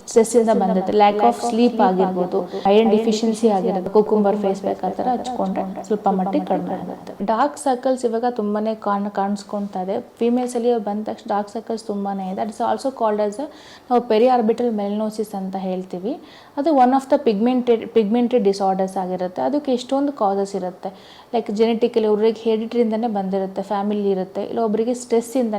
ಸ್ಟ್ರೆಸ್ಸಿಂದ ಬಂದಿರುತ್ತೆ. Lack of sleep ಆಗಿರ್ಬೋದು iron deficiency ಆಗಿರುತ್ತೆ. ಕುಕುಂಬರ್ ಫೇಸ್ ಪ್ಯಾಕ್ ಆ ಥರ ಹಚ್ಕೊಂಡ್ರೆ ಸ್ವಲ್ಪ ಮಟ್ಟಿಗೆ ಕಡಿಮೆ ಆಗುತ್ತೆ. ಡಾರ್ಕ್ ಸರ್ಕಲ್ಸ್ ಇವಾಗ ತುಂಬಾನೇ ಕಾಣ್ ಕಾಣಿಸ್ಕೊಳ್ತಾ ಇದೆ. ಫೀಮೇಲ್ಸ್ ಅಲ್ಲಿ ಬಂದ ತಕ್ಷಣ ಡಾರ್ಕ್ ಸರ್ಕಲ್ಸ್ ತುಂಬಾನೇ ಇದೆ. ಇಟ್ಸ್ ಆಲ್ಸೋ ಕಾಲ್ಡ್ ಆಸ್ ನಾವು ಪೆರಿ ಆರ್ಬಿಟಲ್ ಮೆಲ್ನೋಸಿಸ್ ಅಂತ ಹೇಳ್ತೀವಿ. ಅದು one of the pigmented pigmented disorders ಆಗಿರುತ್ತೆ. ಅದಕ್ಕೆ ಎಷ್ಟೊಂದು ಕಾಸಸ್ ಇರುತ್ತೆ. ಲೈಕ್ ಜೆನೆಟಿಕಲಿ ಒಬ್ರಿಗೆ ಹೆರಿಟ್ರಿಂದನೇ ಬಂದಿರುತ್ತೆ ಫ್ಯಾಮಿಲಿ ಇರುತ್ತೆ. ಇಲ್ಲ ಒಬ್ಬರಿಗೆ ಸ್ಟ್ರೆಸ್ಸಿಂದ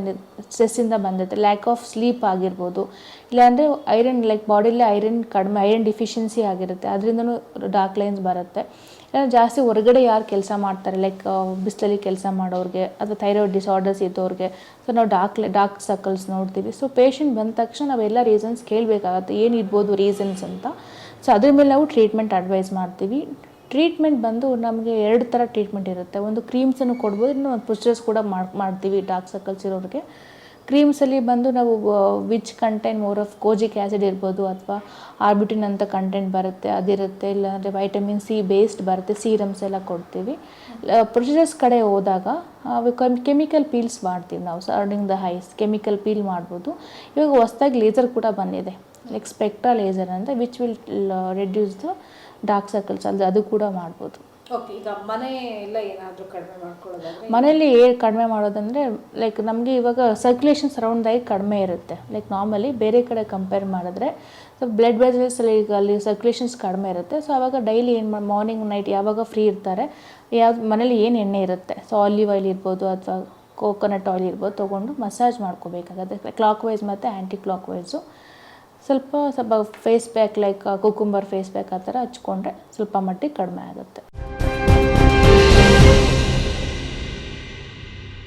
ಸ್ಟ್ರೆಸ್ಸಿಂದ ಬಂದಿರುತ್ತೆ. ಲ್ಯಾಕ್ ಆಫ್ ಸ್ಲೀಪ್ ಆಗಿರ್ಬೋದು. ಇಲ್ಲಾಂದರೆ ಐರನ್ ಲೈಕ್ ಬಾಡಿಲಿ ಐರನ್ ಕಡಿಮೆ ಐರನ್ ಡಿಫಿಷಿಯನ್ಸಿ ಆಗಿರುತ್ತೆ. ಅದರಿಂದನೂ ಡಾರ್ಕ್ ಲೈನ್ಸ್ ಬರುತ್ತೆ. ಇಲ್ಲ ಜಾಸ್ತಿ ಹೊರಗಡೆ ಯಾರು ಕೆಲಸ ಮಾಡ್ತಾರೆ ಲೈಕ್ ಬಿಸಿಲಲ್ಲಿ ಕೆಲಸ ಮಾಡೋರಿಗೆ, ಅಥವಾ ಥೈರಾಯ್ಡ್ ಡಿಸಾರ್ಡರ್ಸ್ ಇದ್ದವ್ರಿಗೆ ಸೊ ನಾವು ಡಾರ್ಕ್ ಡಾರ್ಕ್ ಸರ್ಕಲ್ಸ್ ನೋಡ್ತೀವಿ. ಸೊ ಪೇಷಂಟ್ ಬಂದ ತಕ್ಷಣ ನಾವೆಲ್ಲ ರೀಸನ್ಸ್ ಕೇಳಬೇಕಾಗತ್ತೆ. ಏನು ಇರ್ಬೋದು ರೀಸನ್ಸ್ ಅಂತ. ಸೊ ಅದ್ರ ಮೇಲೆ ನಾವು ಟ್ರೀಟ್ಮೆಂಟ್ ಅಡ್ವೈಸ್ ಮಾಡ್ತೀವಿ. ಟ್ರೀಟ್ಮೆಂಟ್ ಬಂದು ನಮಗೆ ಎರಡು ಥರ ಟ್ರೀಟ್ಮೆಂಟ್ ಇರುತ್ತೆ. ಒಂದು ಕ್ರೀಮ್ಸನ್ನು ಕೊಡ್ಬೋದು ಇನ್ನು ಒಂದು ಪುಸ್ಟರ್ಸ್ ಕೂಡ ಮಾಡ್, ಮಾಡ್ತೀವಿ ಡಾರ್ಕ್ ಸರ್ಕಲ್ಸ್ ಇರೋರಿಗೆ. ಕ್ರೀಮ್ಸಲ್ಲಿ ಬಂದು ನಾವು which content more of kojic acid ಇರ್ಬೋದು ಅಥವಾ ಆರ್ಬಿಟಿನ್ ಅಂತ ಕಂಟೆಂಟ್ ಬರುತ್ತೆ, ಅದಿರುತ್ತೆ. ಇಲ್ಲಾಂದರೆ ವೈಟಮಿನ್ ಸಿ ಬೇಸ್ಡ್ ಬರುತ್ತೆ ಸೀರಮ್ಸ್ ಎಲ್ಲ ಕೊಡ್ತೀವಿ. ಪ್ರೊಸೀಜರ್ಸ್ ಕಡೆ ಹೋದಾಗ ಕೆಮಿಕಲ್ ಪೀಲ್ಸ್ ಮಾಡ್ತೀವಿ ನಾವು ಸರ್ಡಿಂಗ್ ದ ಹೈಸ್ ಕೆಮಿಕಲ್ ಪೀಲ್ ಮಾಡ್ಬೋದು. ಇವಾಗ ಹೊಸ್ದಾಗಿ ಲೇಸರ್ ಕೂಡ ಬಂದಿದೆ. ಲೈಕ್ ಸ್ಪೆಕ್ಟ್ರಾ ಲೇಸರ್ ಅಂತ which will reduce the dark circles ಅದು ಅದು ಕೂಡ ಮಾಡ್ಬೋದು. ಓಕೆ ಈಗ ಏನಾದರೂ ಕಡಿಮೆ ಮಾಡ್ಕೊಳ್ಳೋದಾದ್ರೆ? ಕಡಿಮೆ ಮಾಡೋದಂದರೆ ಲೈಕ್ ನಮಗೆ ಇವಾಗ ಸರ್ಕ್ಯುಲೇಷನ್ ಸರೌಂಡ್ ಆಗಿ ಕಡಿಮೆ ಇರುತ್ತೆ. ಲೈಕ್ ನಾರ್ಮಲಿ ಬೇರೆ ಕಡೆ ಕಂಪೇರ್ ಮಾಡಿದ್ರೆ ಸೊ ಬ್ಲಡ್ ವೆಸಲ್ಸಲ್ಲಿ ಈಗ ಅಲ್ಲಿ ಸರ್ಕ್ಯುಲೇಷನ್ಸ್ ಕಡಿಮೆ ಇರುತ್ತೆ. ಸೊ ಆವಾಗ ಡೈಲಿ ಏನು ಮಾಡಿ ಮಾರ್ನಿಂಗ್ ನೈಟ್ ಯಾವಾಗ ಫ್ರೀ ಇರ್ತಾರೆ ಯಾವ ಮನೇಲಿ ಏನು ಎಣ್ಣೆ ಇರುತ್ತೆ? ಸೊ ಆಲಿವ್ ಆಯಿಲ್ ಇರ್ಬೋದು ಅಥವಾ ಕೋಕೋನಟ್ ಆಯಿಲ್ ಇರ್ಬೋದು, ತೊಗೊಂಡು ಮಸಾಜ್ ಮಾಡ್ಕೋಬೇಕಾಗತ್ತೆ. ಕ್ಲಾಕ್ ವೈಸ್ ಮತ್ತು ಆ್ಯಂಟಿ ಕ್ಲಾಕ್ ವೈಸು ಸ್ವಲ್ಪ ಸ್ವಲ್ಪ face pack like cucumber face pack ಆ ಥರ ಹಚ್ಕೊಂಡ್ರೆ ಸ್ವಲ್ಪ ಮಟ್ಟಿಗೆ ಕಡಿಮೆ ಆಗುತ್ತೆ.